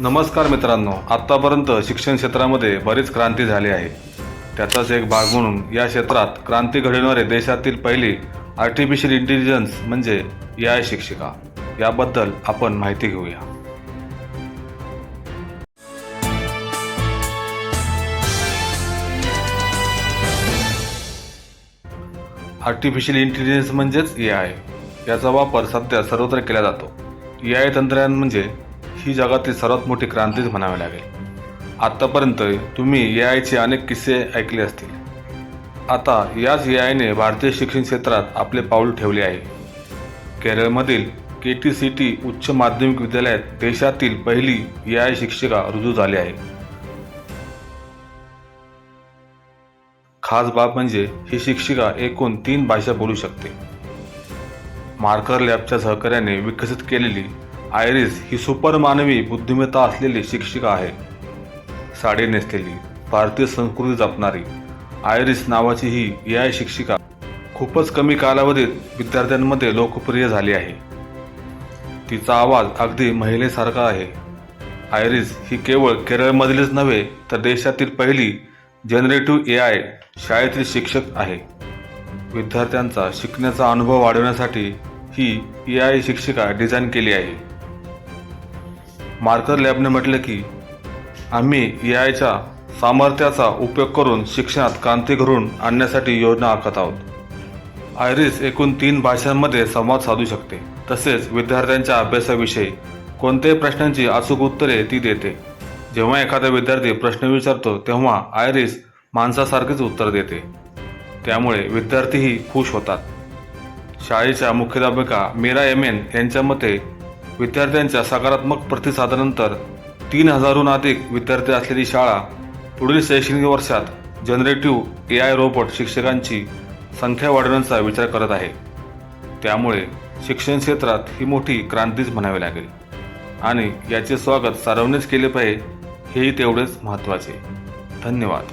नमस्कार मित्रांनो. आत्तापर्यंत शिक्षण क्षेत्रामध्ये बरीच क्रांती झाली आहे. त्याचाच एक भाग म्हणून या क्षेत्रात क्रांती घडविणारे देशातील पहिली आर्टिफिशियल इंटेलिजन्स म्हणजे ए आय शिक्षिका. याबद्दल आपण माहिती घेऊया. आर्टिफिशियल इंटेलिजन्स म्हणजेच ए आय याचा वापर सध्या सर्वत्र केला जातो. ए आय तंत्रज्ञान म्हणजे ही जगातील सर्वात मोठी क्रांतीच म्हणावी लागेल. आत्तापर्यंत तुम्ही ए आयचे अनेक किस्से ऐकले असतील. आता याच ए आयने भारतीय शिक्षण क्षेत्रात आपले पाऊल ठेवले आहे. केरळमधील के टी सी टी उच्च माध्यमिक विद्यालयात देशातील पहिली ए आय शिक्षिका रुजू झाली आहे. खास बाब म्हणजे ही शिक्षिका एकूण तीन भाषा बोलू शकते. मार्कर लॅबच्या सहकार्याने विकसित केलेली आयरिस ही सुपर मानवी बुद्धिमत्ता असलेली शिक्षिका आहे. साडी नेसलेली भारतीय संस्कृती जपणारी आयरिस नावाची ही ए आय शिक्षिका खूपच कमी कालावधीत विद्यार्थ्यांमध्ये लोकप्रिय झाली आहे. तिचा आवाज अगदी महिलेसारखा आहे. आयरिस ही केवळ केरळमधीलच नव्हे तर देशातील पहिली जनरेटिव्ह ए आय शाळेतील शिक्षक आहे. विद्यार्थ्यांचा शिकण्याचा अनुभव वाढवण्यासाठी ही ए आय शिक्षिका डिझाईन केली आहे. मार्कर लॅबने म्हटलं की आम्ही ए आयच्या सामर्थ्याचा उपयोग करून शिक्षणात क्रांती घडवून आणण्यासाठी योजना आखत आहोत. आयरिस एकूण तीन भाषांमध्ये संवाद साधू शकते. तसेच विद्यार्थ्यांच्या अभ्यासाविषयी कोणत्याही प्रश्नांची अचूक उत्तरे ती देते. जेव्हा एखादा विद्यार्थी प्रश्न विचारतो तेव्हा आयरिस माणसासारखेच उत्तर देते. त्यामुळे विद्यार्थीही खुश होतात. शाळेच्या मुख्याध्यापिका मीरा एम एन यांच्या मते विद्यार्थ्यांच्या सकारात्मक प्रतिसादानंतर तीन हजारहून अधिक विद्यार्थी असलेली शाळा पुढील शैक्षणिक वर्षात जनरेटिव्ह ए आय रोबोट शिक्षकांची संख्या वाढवण्याचा विचार करत आहे. त्यामुळे शिक्षण क्षेत्रात ही मोठी क्रांतीच म्हणावी लागेल. आणि याचे स्वागत सर्वांनीच केले पाहिजे हेही तेवढेच महत्त्वाचे. धन्यवाद.